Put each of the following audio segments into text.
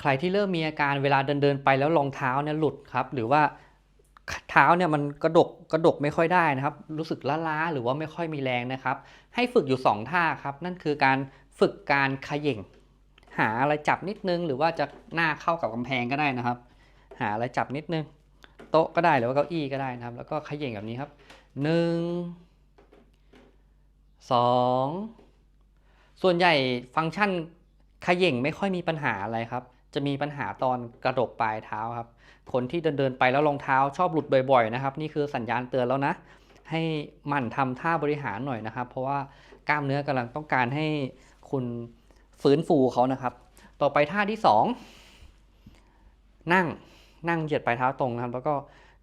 ใครที่เริ่มมีอาการเวลาเดินเดินไปแล้วรองเท้าเนี่ยหลุดครับ หรือว่าเท้าเนี่ยมันกระดกกระดกไม่ค่อยได้นะครับ รู้สึกล้าๆหรือว่าไม่ค่อยมีแรงนะครับ ให้ฝึกอยู่ 2 ท่าครับ นั่นคือการฝึกการเขย่ง หาอะไรจับนิดนึง หรือว่าจะหน้าเข้ากับกำแพงก็ได้นะครับ หาอะไรจับนิดนึง โต๊ะก็ได้หรือว่าเก้าอี้ก็ได้นะครับ แล้วก็เขย่งแบบนี้ครับหนึ่งสองส่วนใหญ่ฟังก์ชันเขย่งไม่ค่อยมีปัญหาอะไรครับ จะมีปัญหาตอนกระดกปลายเท้าครับ คนที่เดินเดินไปแล้วรองเท้าชอบหลุดบ่อยๆนะครับ นี่คือสัญญาณเตือนแล้วนะ ให้หมั่นทำท่าบริหารหน่อยนะครับ เพราะว่ากล้ามเนื้อกำลังต้องการให้คุณฟื้นฟูเขานะครับ ต่อไปท่าที่สองนั่งนั่งเหยียดปลายเท้าตรงนะครับ แล้วก็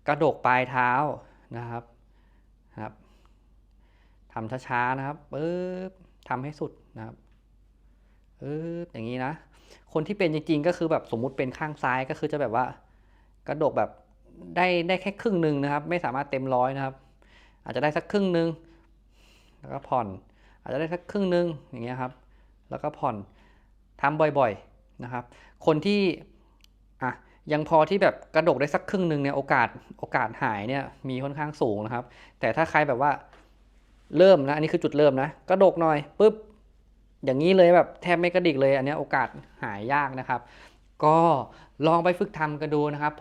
กระดกปลายเท้านะครับครับทำช้าๆนะครับปึ๊บทำให้สุดนะครับปึ๊บอย่างนี้นะ คนที่เป็นจริงๆ ก็คือแบบสมมุติเป็นข้างซ้ายก็คือจะแบบว่า กระดกแบบได้ได้แค่ครึ่งหนึ่งนะครับ ไม่สามารถเต็มร้อยนะครับ อาจจะได้สักครึ่งหนึ่งแล้วก็ผ่อน อาจจะได้สักครึ่งหนึ่งอย่างเงี้ยครับ แล้วก็ผ่อนทำบ่อยๆนะครับ คนที่อะยังพอที่แบบกระดกได้สักครึ่งหนึ่งเนี่ยโอกาสโอกาสหายเนี่ยมีค่อนข้างสูงนะครับ แต่ถ้าใครแบบว่าเริ่มนะอันนี้คือจุดเริ่มนะ กระดกหน่อยปุ๊บ อย่างนี้เลยแบบแทบไม่กระดิกเลยอันนี้โอกาสหายยากนะครับ ก็ลองไปฝึกทำกันดูนะครับ